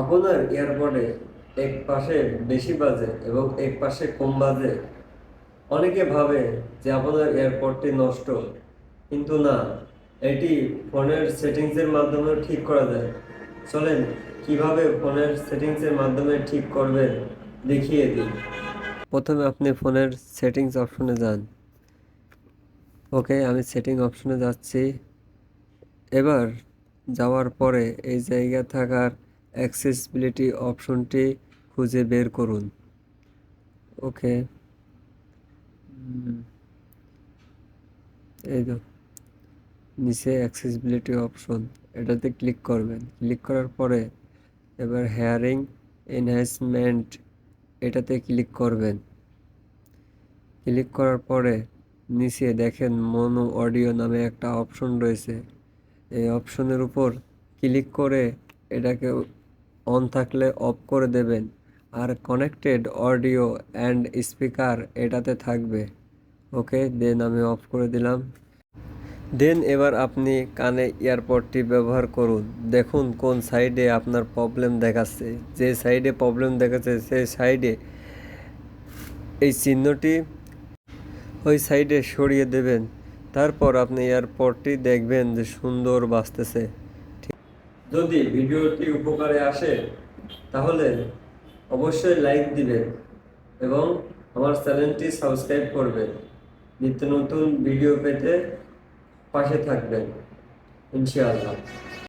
আপনার এয়ারপোর্টে এক পাশে বেশি বাজে এবং এক পাশে কম বাজে। অনেকে ভাবে যে আপনার এয়ারপোর্টটি নষ্ট, কিন্তু না, এটি ফোনের সেটিংসের মাধ্যমে ঠিক করা যায়। চলেন, কীভাবে ফোনের সেটিংসের মাধ্যমে ঠিক করবেন দেখিয়ে দিই। প্রথমে আপনি ফোনের সেটিংস অপশনে যান। ওকে, আমি সেটিং অপশনে যাচ্ছি। এবার যাওয়ার পরে এই জায়গা থাকার অ্যাক্সেসিবিলিটি অপশনটি খুঁজে বের করুন। ওকে। এই তো নিচে অ্যাক্সেসিবিলিটি অপশন, এটাতে ক্লিক করবেন। ক্লিক করার পরে এবার হেয়ারিং, এনহ্যান্সমেন্ট, এটাতে ক্লিক করবেন। ক্লিক করার পরে নিচে দেখেন মনো অডিও নামে একটা অপশন রয়েছে। এই অপশনের উপর ক্লিক করে এটাকে অন থাকলে অফ করে দেবেন, আর কানেক্টেড অডিও অ্যান্ড স্পিকার এটাতে থাকবে। ওকে দেন আমি অফ করে দিলাম। দেন এবার আপনি কানে ইয়ারপডটি ব্যবহার করুন। দেখুন কোন সাইডে আপনার প্রবলেম দেখাচ্ছে। যে সাইডে প্রবলেম দেখাচ্ছে, সেই সাইডে এই চিহ্নটি ওই সাইডে সরিয়ে দেবেন। তারপর আপনি এয়ারপোর্টটি দেখবেন যে সুন্দর বাজতেছে। যদি ভিডিওটি উপকারে আসে, তাহলে অবশ্যই লাইক দিবেন এবং আমার চ্যানেলটি সাবস্ক্রাইব করবেন। নিত্য নতুন ভিডিও পেতে পাশে থাকবেন। ইনশাআল্লাহ।